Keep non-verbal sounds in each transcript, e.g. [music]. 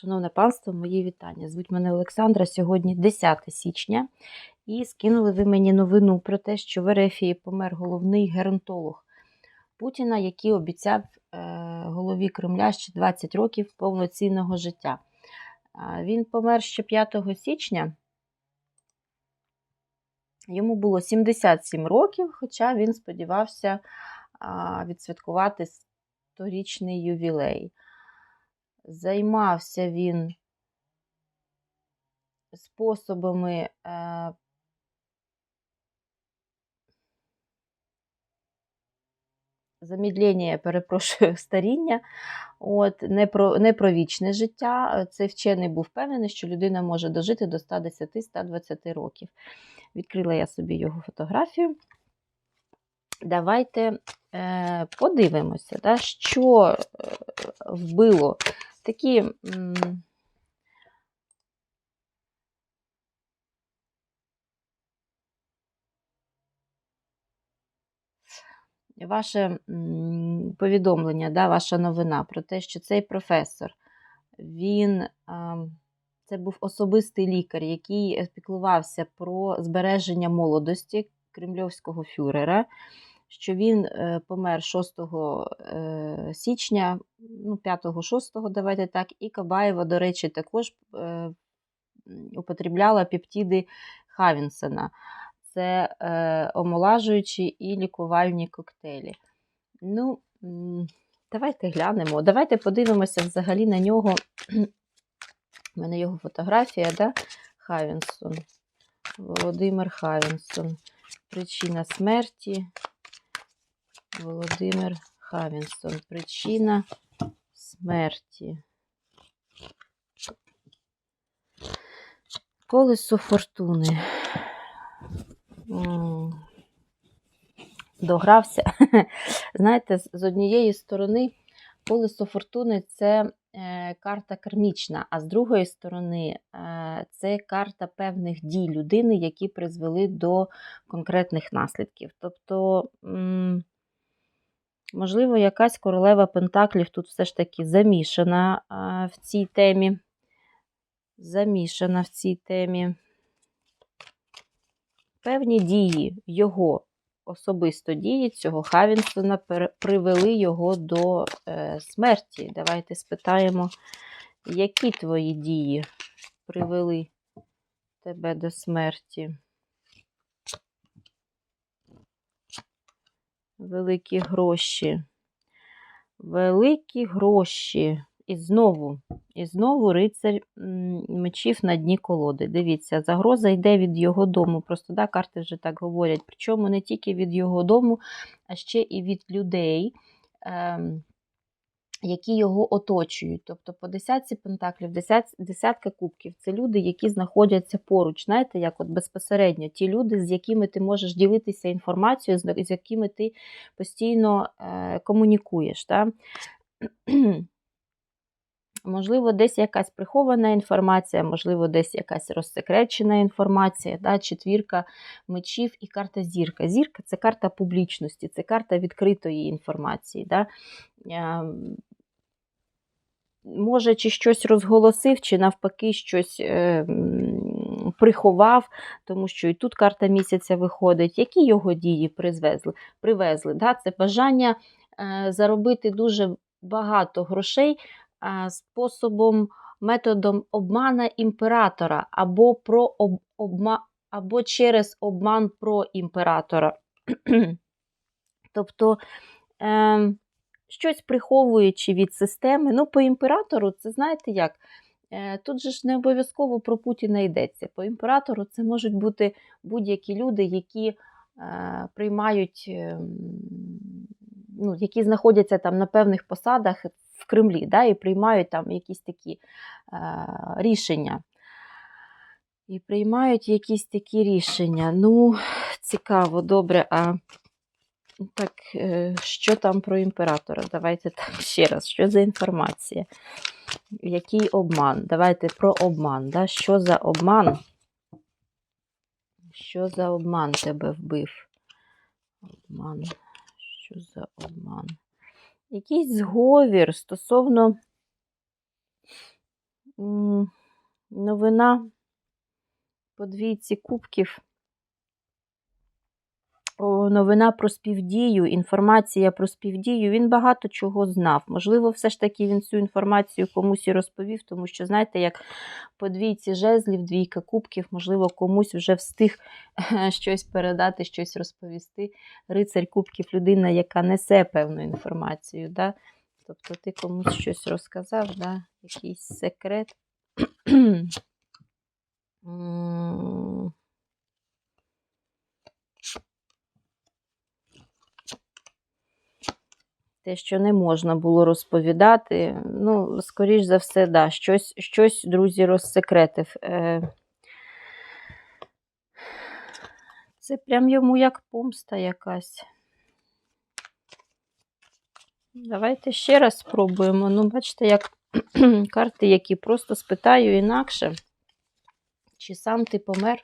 Шановне панство, мої вітання. Звуть мене Олександра. Сьогодні 10 січня. І скинули ви мені новину про те, що в Ерефії помер головний геронтолог Путіна, який обіцяв е, голові Кремля ще 20 років повноцінного життя. Він помер ще 5 січня. Йому було 77 років, хоча він сподівався відсвяткувати сторічний ювілей. Займався він способами е, замідлення, перепрошую, [laughs] старіння, от, не, про, не про вічне життя. Цей вчений був впевнений, що людина може дожити до 110-120 років. Відкрила я собі його фотографію. Давайте е, подивимося, да, що е, вбило такі. Ваше повідомлення, да, ваша новина про те, що цей професор, він це був особистий лікар, який піклувався про збереження молодості кремльовського фюрера, що він е, помер 6 е, січня, ну, 5-6, давайте так, і Кабаєва, до речі, також е, употребляла пептиди Хавінсена. Це омолажуючі і лікувальні коктейлі. Ну, давайте глянемо. Давайте подивимося взагалі на нього. У мене його фотографія, да? Хавінсон. Володимир Хавінсон. Причина смерті. Володимир Хавінсон. Причина смерті. Колесо фортуни. Догрався. [laughs] Знаєте, з однієї сторони, колесо фортуни це е, карта кармічна, а з другої сторони, е, це карта певних дій людини, які призвели до конкретних наслідків. Тобто, можливо, якась королева Пентаклів тут все ж таки замішана в цій темі. Замішана в цій темі. Певні дії його особисто дії цього Хавінсона привели його до е, смерті. Давайте спитаємо, які твої дії привели тебе до смерті? Великі гроші. Великі гроші. І знову, і знову рицарь мечів на дні колоди. Дивіться, загроза йде від його дому. Просто да, карти вже так говорять. Причому не тільки від його дому, а ще і від людей, ем, які його оточують. Тобто по десятці пентаклів, десят, десятка кубків це люди, які знаходяться поруч. Знаєте, як от безпосередньо ті люди, з якими ти можеш ділитися інформацією, з якими ти постійно е, комунікуєш. Да? [clears throat] Можливо, десь якась прихована інформація, можливо, десь якась розсекречена інформація, да? четвірка мечів і карта зірка. Зірка це карта публічності, це карта відкритої інформації. Да? Е, Може, чи щось розголосив, чи навпаки щось е, приховав, тому що і тут карта місяця виходить. Які його дії призвезли? привезли? Да? Це бажання е, заробити дуже багато грошей способом, методом обмана імператора або, про об, обма, або через обман про імператора. [clears throat] тобто е, щось приховуючи від системи. Ну, по імператору, це знаєте як? Е, Тут же ж не обов'язково про Путіна йдеться. По імператору це можуть бути будь-які люди, які е, приймають, е, ну, які знаходяться там на певних посадах в Кремлі, да, і приймають там якісь такі е, рішення. І приймають якісь такі рішення. Ну, цікаво, добре. А так, е, що там про імператора? Давайте так [laughs] ще раз. Що за інформація? Який обман? Давайте про обман. Да? Що за обман? Що за обман тебе вбив? Обман. Що за обман? Якийсь зговір стосовно новина по двійці кубків. О, новина про співдію, інформація про співдію. Він багато чого знав. Можливо, все ж таки він цю інформацію комусь і розповів, тому що, знаєте, як по двійці жезлів, двійка кубків, можливо, комусь вже встиг щось передати, щось розповісти. Рицарь кубків людина, яка несе певну інформацію. Да? Тобто ти комусь щось розказав, да? якийсь секрет. [clears throat] Те, що не можна було розповідати, ну, скоріш за все, да, щось, щось друзі, розсекретив. Е, Це прям йому як помста якась. Давайте ще раз спробуємо. Ну, бачите, як [clears throat] карти, які просто спитаю інакше. Чи сам ти помер?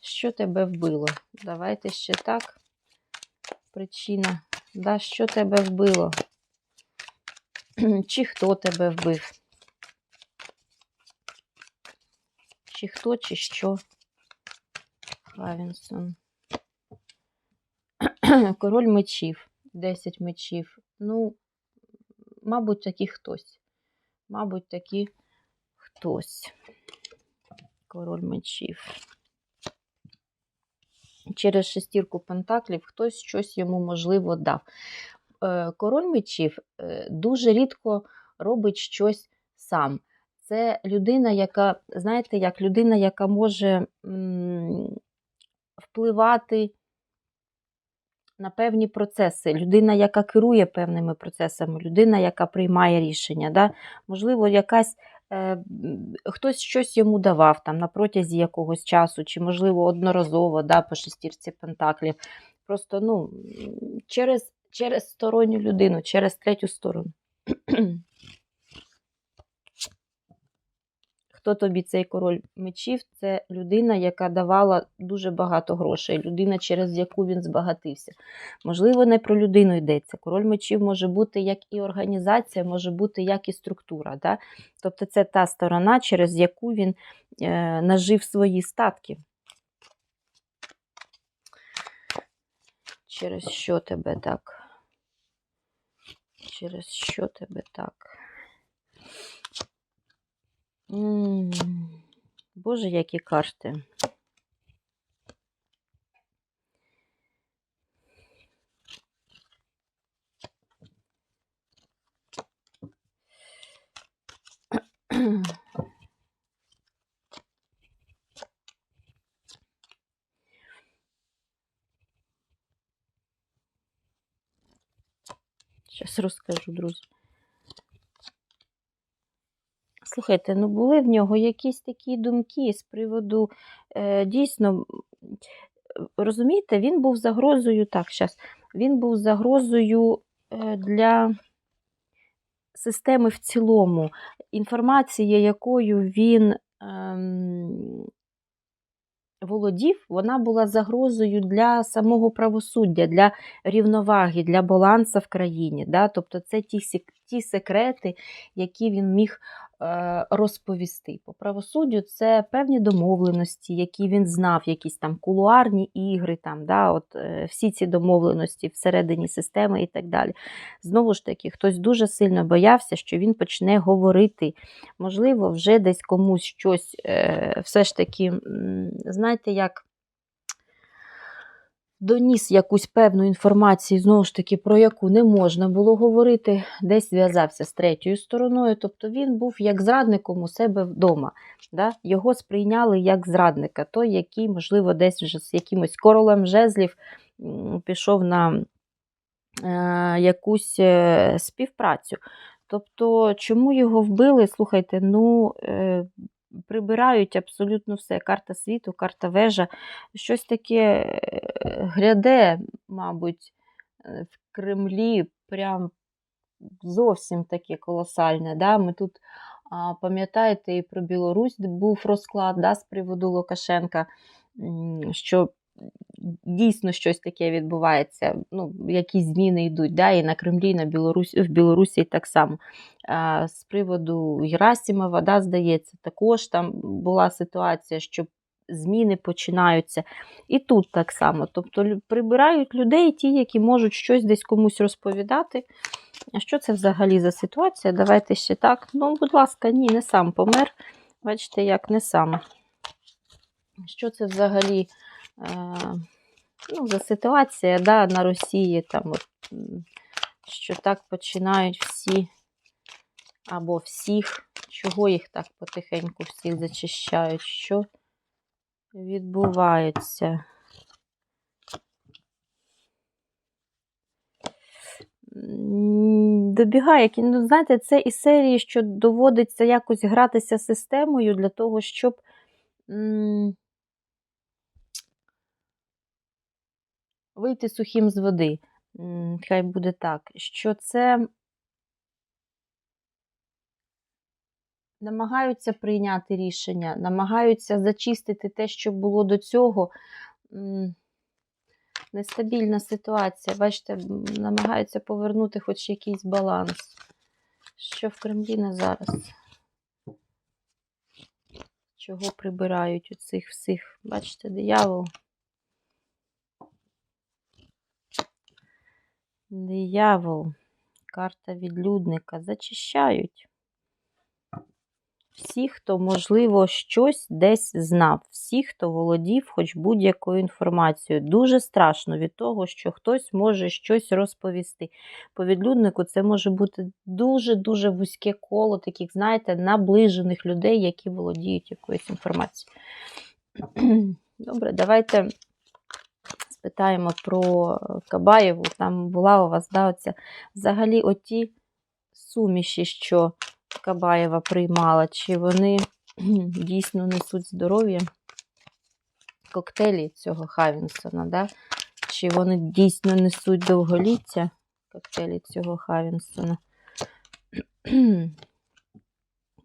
Що тебе вбило? Давайте ще так. Причина. Да, що тебе вбило? [clears throat] Чи хто тебе вбив? Чи хто, чи що? Хавінсон. [clears throat] Король мечів. 10 мечів. Ну, мабуть, такі хтось. Мабуть, такі хтось. Король мечів. Через шестірку пентаклів хтось щось йому, можливо, дав. Е, Король мечів е, дуже рідко робить щось сам. Це людина, яка, знаєте, як людина, яка може впливати на певні процеси, людина, яка керує певними процесами, людина, яка приймає рішення. Да? Можливо, якась хтось щось йому давав там на протязі якогось часу, чи, можливо, одноразово да, по шестірці пентаклів. Просто ну, через, через сторонню людину, через третю сторону. [clears throat] Хто тобі цей король мечів? Це людина, яка давала дуже багато грошей, людина, через яку він збагатився. Можливо, не про людину йдеться. Король мечів може бути як і організація, може бути як і структура. Да? Тобто це та сторона, через яку він е, нажив свої статки. Через що тебе так? Через що тебе так? М, Боже, які карти. Зараз розкажу, друзі. Слухайте, ну були в нього якісь такі думки з приводу е, дійсно, розумієте, він був загрозою, так, зараз, він був загрозою е, для системи в цілому. Інформація, якою він ем, володів, вона була загрозою для самого правосуддя, для рівноваги, для балансу в країні. Да? Тобто це ті, ті секрети, які він міг е, розповісти. По правосуддю це певні домовленості, які він знав, якісь там кулуарні ігри, там, да? От, е, всі ці домовленості всередині системи і так далі. Знову ж таки, хтось дуже сильно боявся, що він почне говорити. Можливо, вже десь комусь щось е, все ж таки, знаєте, як доніс якусь певну інформацію, знову ж таки, про яку не можна було говорити, десь зв'язався з третьою стороною. Тобто він був як зрадником у себе вдома. Да? Його сприйняли як зрадника, той, який, можливо, десь вже з якимось королем жезлів пішов на е, якусь е, співпрацю. Тобто, чому його вбили? Слухайте, ну. Е, Прибирають абсолютно все. Карта світу, карта вежа, щось таке е, гряде, мабуть, е, в Кремлі, прям зовсім таке колосальне. Да? Ми тут, пам'ятаєте, і про Білорусь був розклад да, з приводу Лукашенка, що дійсно щось таке відбувається, ну, якісь зміни йдуть, да, і на Кремлі, і на Білорусі, в Білорусі так само. А, з приводу Герасимова, да, здається, також там була ситуація, що зміни починаються. І тут так само. Тобто прибирають людей, ті, які можуть щось десь комусь розповідати. А що це взагалі за ситуація? Давайте ще так. Ну, будь ласка, ні, не сам помер. Бачите, як не сам. Що це взагалі е, ну, за ситуація да, на Росії? Там, от, що так починають всі або всіх. Чого їх так потихеньку всіх зачищають? Що відбувається? Добігає, ну, знаєте, це із серії, що доводиться якось гратися системою для того, щоб вийти сухим з води. Хай буде так, що це намагаються прийняти рішення, намагаються зачистити те, що було до цього. Нестабільна ситуація. Бачите, намагаються повернути хоч якийсь баланс. Що в Кремлі на зараз? Чого прибирають у цих всіх? Бачите, диявол. Диявол. Карта відлюдника. Зачищають. Всі, хто, можливо, щось десь знав, всі, хто володів хоч будь-якою інформацією. Дуже страшно від того, що хтось може щось розповісти. По відлюднику це може бути дуже-дуже вузьке коло таких, знаєте, наближених людей, які володіють якоюсь інформацією. [clears throat] Добре, давайте спитаємо про Кабаєву. Там була у вас, да, оця, взагалі оті суміші, що Кабаєва приймала, чи вони [clears throat] дійсно несуть здоров'я? Коктейлі цього Хавінсона, да? чи вони дійсно несуть довголіття? Коктейлі цього Хавінсона. [clears throat]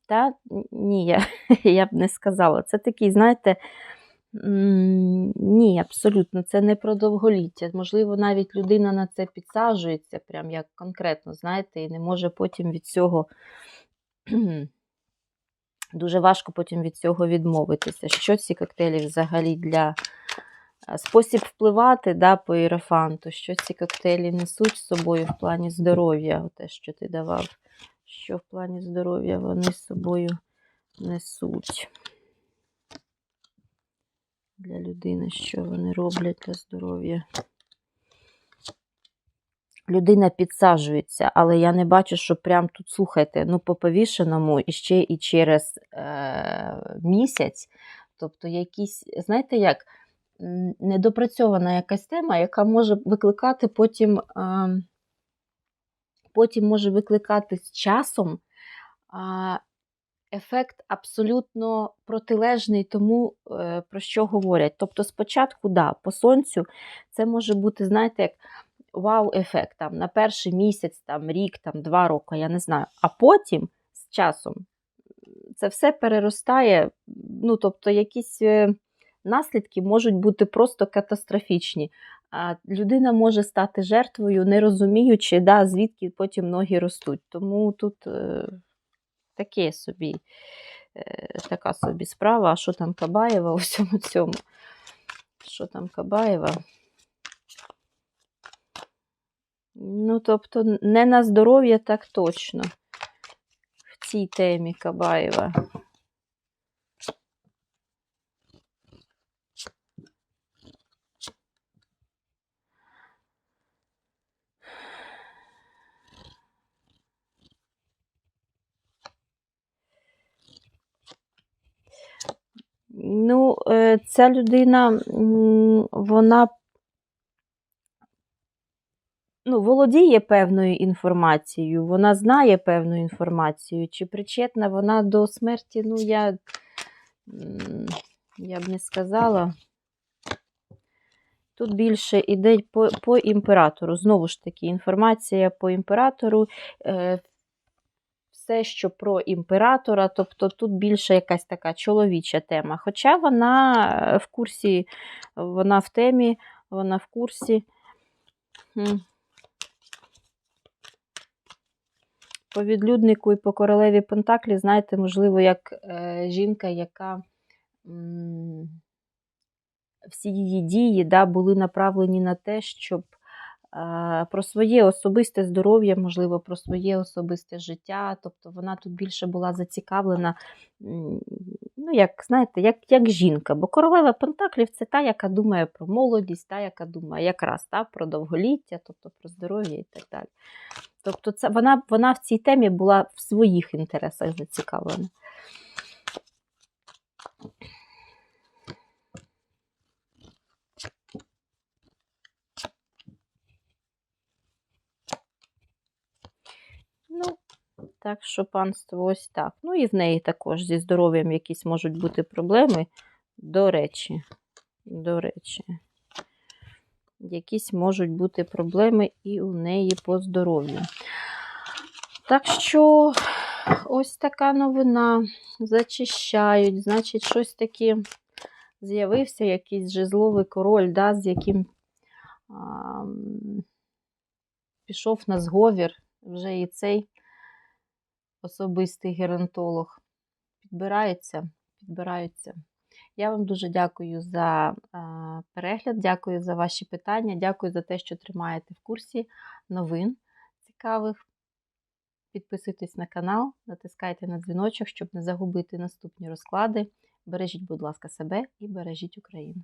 Та ні, я, [laughs] я б не сказала. Це такий, знаєте, ні, абсолютно, це не про довголіття. Можливо, навіть людина на це підсаджується, прям як конкретно, знаєте, і не може потім від цього. [clears throat] Дуже важко потім від цього відмовитися. Що ці коктейлі взагалі для е, спосіб впливати да, по іерофанту, що ці коктейлі несуть з собою в плані здоров'я, те, що ти давав, що в плані здоров'я вони з собою несуть для людини, що вони роблять для здоров'я. Людина підсаджується, але я не бачу, що прям тут, слухайте, ну, по повішеному і ще і через е- місяць. Тобто, якісь, знаєте, як недопрацьована якась тема, яка може викликати потім, е- потім може викликати з часом ефект абсолютно протилежний тому, е, про що говорять. Тобто, спочатку, да, по сонцю це може бути, знаєте, як вау-ефект там, на перший місяць, там, рік, там, два роки, я не знаю. А потім з часом це все переростає. Ну, тобто, якісь е, наслідки можуть бути просто катастрофічні. А людина може стати жертвою, не розуміючи, да, звідки потім ноги ростуть. Тому тут е, таке собі, е, така собі справа. А що там Кабаєва у всьому цьому? Що там Кабаєва? Ну, тобто, не на здоров'я так точно в цій темі Кабаєва. Ну, е, ця людина, вона ну, володіє певною інформацією, вона знає певну інформацію. Чи причетна вона до смерті? Ну, я, я б не сказала. Тут більше іде по, по імператору. Знову ж таки, інформація по імператору. Е, все, що про імператора, тобто тут більше якась така чоловіча тема. Хоча вона е, в курсі, вона в темі, вона в курсі. По відлюднику і по королеві Пентаклі, знаєте, можливо, як е, жінка, яка м, всі її дії да, були направлені на те, щоб про своє особисте здоров'я, можливо, про своє особисте життя. Тобто вона тут більше була зацікавлена, ну, як знаєте, як, як жінка. Бо королева Пентаклів це та, яка думає про молодість, та, яка думає якраз та, про довголіття, тобто про здоров'я і так далі. Тобто це, вона, вона в цій темі була в своїх інтересах зацікавлена. Ну, так що панство ось так. Ну і в неї також зі здоров'ям якісь можуть бути проблеми. До речі, до речі, якісь можуть бути проблеми і у неї по здоров'ю. Так що ось така новина. Зачищають, значить, щось таке з'явився якийсь жезловий король, да, з яким а, пішов на зговір вже і цей особистий геронтолог. Підбираються, підбираються. Я вам дуже дякую за перегляд, дякую за ваші питання, дякую за те, що тримаєте в курсі новин цікавих. Підписуйтесь на канал, натискайте на дзвіночок, щоб не загубити наступні розклади. Бережіть, будь ласка, себе і бережіть Україну.